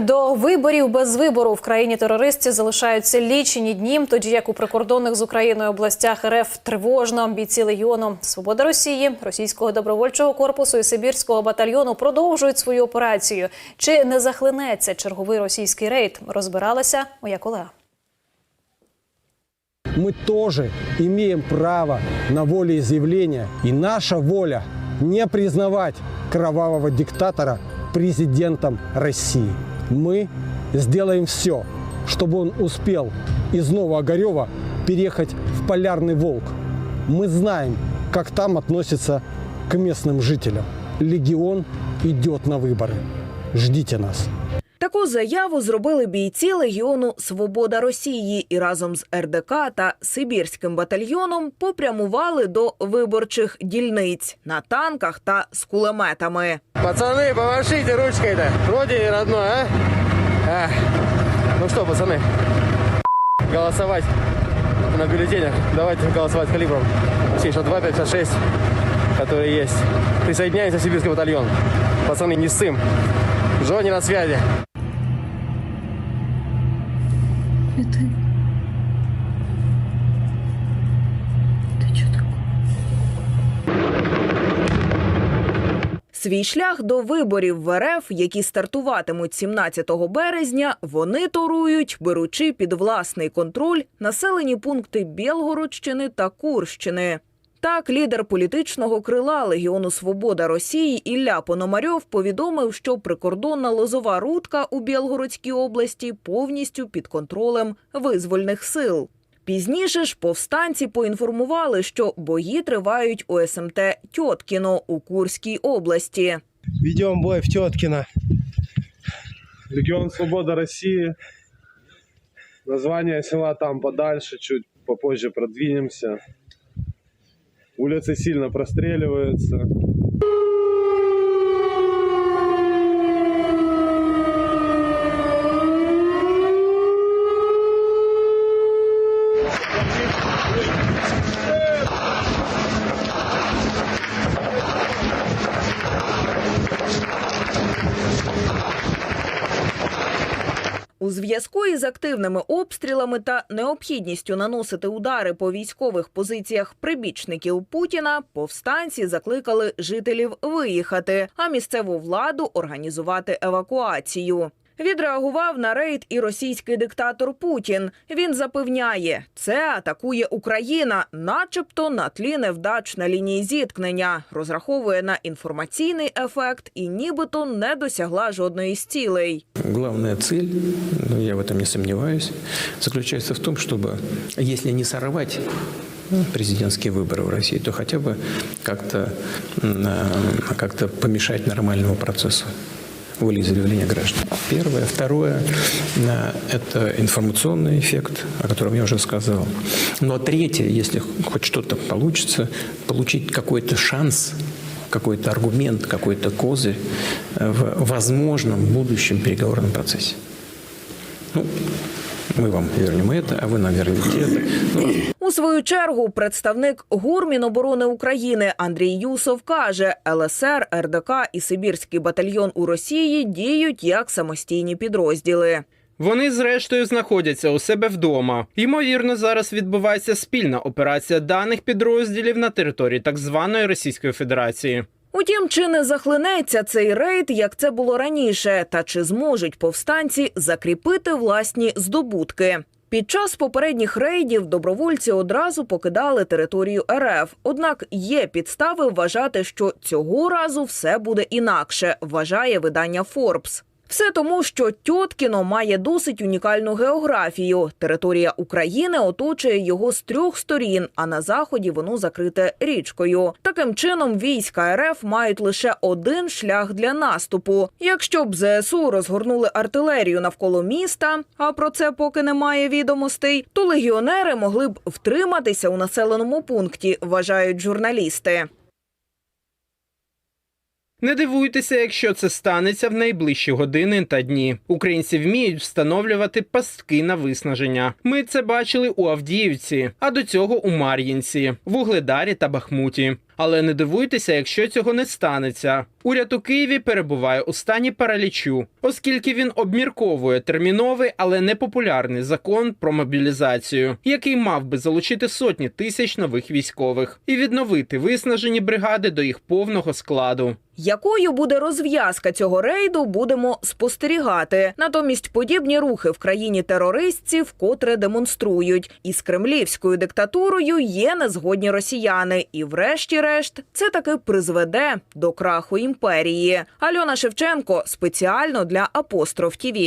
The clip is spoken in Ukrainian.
До виборів без вибору в країні терористів залишаються лічені дні, тоді як у прикордонних з Україною областях РФ тривожно бійці легіону Свобода Росії, російського добровольчого корпусу і Сибірського батальйону продовжують свою операцію. Чи не захлинеться черговий російський рейд? Розбиралася моя колега. мы тоже имеем право на волеизъявление. И наша воля не признавать кровавого диктатора президентом России. Мы сделаем все, чтобы он успел из Новоогарева переехать в Полярный Волк. Мы знаем, как там относятся к местным жителям. Легион идет на выборы. Ждите нас. Таку заяву зробили бійці Легіону Свобода Росії і разом з РДК та Сибірським батальйоном попрямували до виборчих дільниць на танках та з кулеметами. Пацаны, помашите ручкой-то. Родине родной, а? А. Ну что, пацаны, голосовать на бюллетенях. Давайте голосовать калибром 762, 556, который есть. Присоединяемся в сибирский батальон. Пацаны, не ссым. Жони на связи. Это... Это что такое? Свій шлях до виборів в РФ, які стартуватимуть 17 березня, вони торують, беручи під власний контроль населені пункти Білгородщини та Курщини. Так, лідер політичного крила Легіону Свобода Росії Ілля Пономарьов повідомив, що прикордонна лозова рудка у Білгородській області повністю під контролем визвольних сил. Пізніше ж повстанці поінформували, що бої тривають у СМТ Тьоткіно у Курській області. Ведем бой в Теткино. Легион Свобода России. Название села там подальше, чуть попозже продвинемся. Улицы сильно простреливаются. Зв'язку із активними обстрілами та необхідністю наносити удари по військових позиціях прибічників Путіна, повстанці закликали жителів виїхати, а місцеву владу організувати евакуацію. Відреагував на рейд і російський диктатор Путін. Він запевняє, це атакує Україна, начебто на тлі невдач на лінії зіткнення, розраховує на інформаційний ефект і нібито не досягла жодної з цілей. Главная цель, ну, я в этом не сомневаюсь, заключается в том, чтобы, если не сорвать ну, президентские выборы в России, то хотя бы как-то м, э, как-то помешать нормальному процессу Волеизъявления граждан. Первое. Второе э, – это информационный эффект, о котором я уже сказал. Но третье, если хоть что-то получится, получить какой-то шанс какой-то аргумент, какой-то козырь э, в возможном будущем переговорном процессе. Ну, мы вам вернем это, а вы нам вернете это. Ну, У свою чергу представник ГУР Міноборони України Андрій Юсов каже, ЛСР, РДК і Сибірський батальйон у Росії діють як самостійні підрозділи. Вони зрештою знаходяться у себе вдома. Ймовірно, зараз відбувається спільна операція даних підрозділів на території так званої Російської Федерації. Утім, чи не захлинеться цей рейд, як це було раніше, та чи зможуть повстанці закріпити власні здобутки? Під час попередніх рейдів добровольці одразу покидали територію РФ. Однак є підстави вважати, що цього разу все буде інакше, вважає видання Форбс. Все тому, що Тьоткіно має досить унікальну географію. Територія України оточує його з трьох сторін, а на заході воно закрите річкою. Таким чином, війська РФ мають лише один шлях для наступу. Якщо б ЗСУ розгорнули артилерію навколо міста, а про це поки немає відомостей, то легіонери могли б втриматися у населеному пункті, вважають журналісти. Не дивуйтеся, якщо це станеться в найближчі години та дні. Українці вміють встановлювати пастки на виснаження. Ми це бачили у Авдіївці, а до цього у Мар'їнці, Вугледарі та Бахмуті. Але не дивуйтеся, якщо цього не станеться. Уряд у Києві перебуває у стані паралічу, оскільки він обмірковує терміновий, але непопулярний закон про мобілізацію, який мав би залучити сотні тисяч нових військових і відновити виснажені бригади до їх повного складу. Якою буде розв'язка цього рейду, будемо спостерігати. Натомість подібні рухи в країні терористів вкотре демонструють. Із кремлівською диктатурою є незгодні росіяни, і, врешті-решт, це таки призведе до краху імперії. Альона Шевченко спеціально для Апостроф ТІВІ.